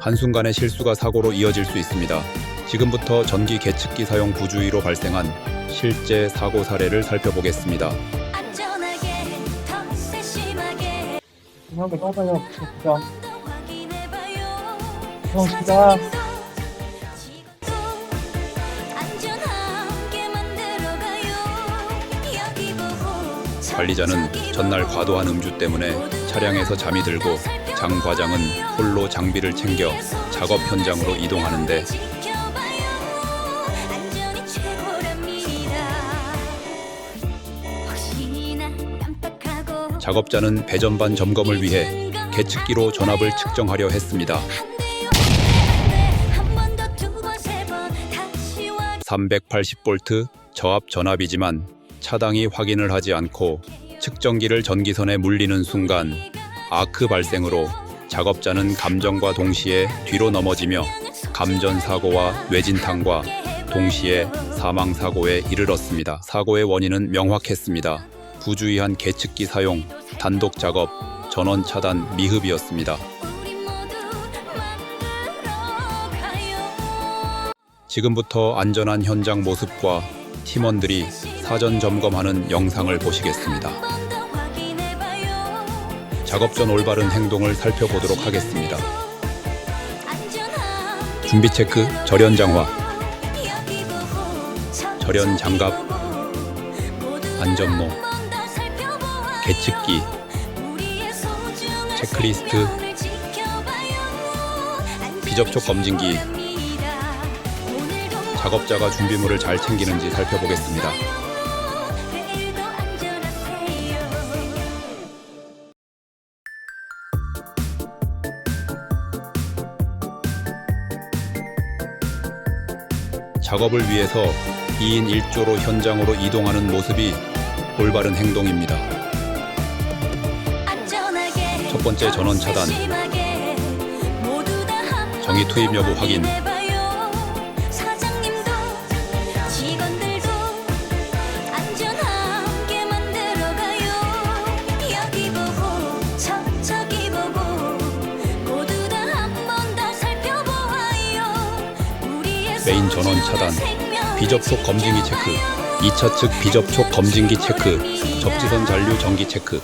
한순간의 실수가 사고로 이어질 수 있습니다. 지금부터 전기 계측기 사용 부주의로 발생한 실제 사고 사례를 살펴보겠습니다. 안전하게 더 세심하게. 한번 떠다녀 진짜 여기 보고 관리자는 전날 과도한 음주 때문에 차량에서 잠이 들고 장 과장은 홀로 장비를 챙겨 작업 현장으로 이동하는데 작업자는 배전반 점검을 위해 계측기로 전압을 측정하려 했습니다. 한번 더두번세번 다시 와 380V 저압 전압이지만 차당이 확인을 하지 않고 측정기를 전기선에 물리는 순간 아크 발생으로 작업자는 감전과 동시에 뒤로 넘어지며 감전 사고와 뇌진탕과 동시에 사망 사고에 이르렀습니다. 사고의 원인은 명확했습니다. 부주의한 계측기 사용, 단독 작업, 전원 차단 미흡이었습니다. 지금부터 안전한 현장 모습과 팀원들이 사전 점검하는 영상을 보시겠습니다. 작업 전 올바른 행동을 살펴보도록 하겠습니다. 준비 체크, 절연 장화, 절연 장갑, 안전모, 소중한 체크리스트. 비접촉 검진기, 작업자가 준비물을 잘 챙기는지 살펴보겠습니다. 작업을 위해서 2인 1조로 현장으로 이동하는 모습이 올바른 행동입니다. 첫 번째 전원 차단, 정의 투입 여부 확인, 메인 전원 차단, 비접촉 검진기 체크, 2차 측 비접촉 검진기 체크, 접지선 잔류 전기 체크,